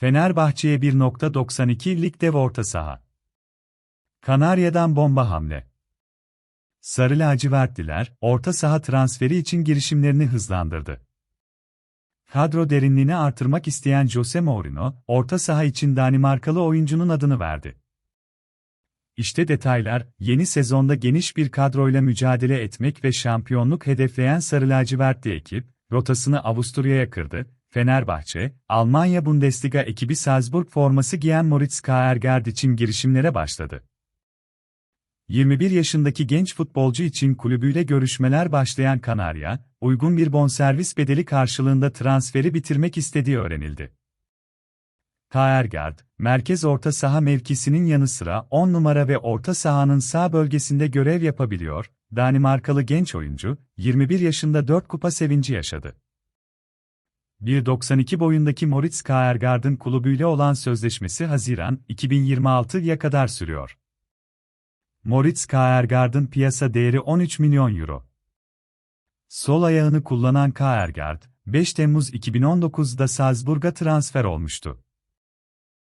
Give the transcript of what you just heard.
Fenerbahçe'ye 1.92 lig dev orta saha. Kanarya'dan bomba hamle. Sarı lacivertliler, orta saha transferi için girişimlerini hızlandırdı. Kadro derinliğini artırmak isteyen Jose Mourinho, orta saha için Danimarkalı oyuncunun adını verdi. İşte detaylar, yeni sezonda geniş bir kadroyla mücadele etmek ve şampiyonluk hedefleyen Sarı lacivertli ekip, rotasını Avusturya'ya kırdı, Fenerbahçe, Almanya Bundesliga ekibi Salzburg forması giyen Moritz Kjaergaard için girişimlere başladı. 21 yaşındaki genç futbolcu için kulübüyle görüşmeler başlayan Kanarya, uygun bir bonservis bedeli karşılığında transferi bitirmek istediği öğrenildi. Kjaergaard, merkez orta saha mevkisinin yanı sıra 10 numara ve orta sahanın sağ bölgesinde görev yapabiliyor, Danimarkalı genç oyuncu, 21 yaşında 4 kupa sevinci yaşadı. 1.92 boyundaki Moritz Kjaergaard'ın kulübüyle olan sözleşmesi Haziran 2026'ya kadar sürüyor. Moritz Kjaergaard'ın piyasa değeri 13 milyon euro. Sol ayağını kullanan Kjaergaard, 5 Temmuz 2019'da Salzburg'a transfer olmuştu.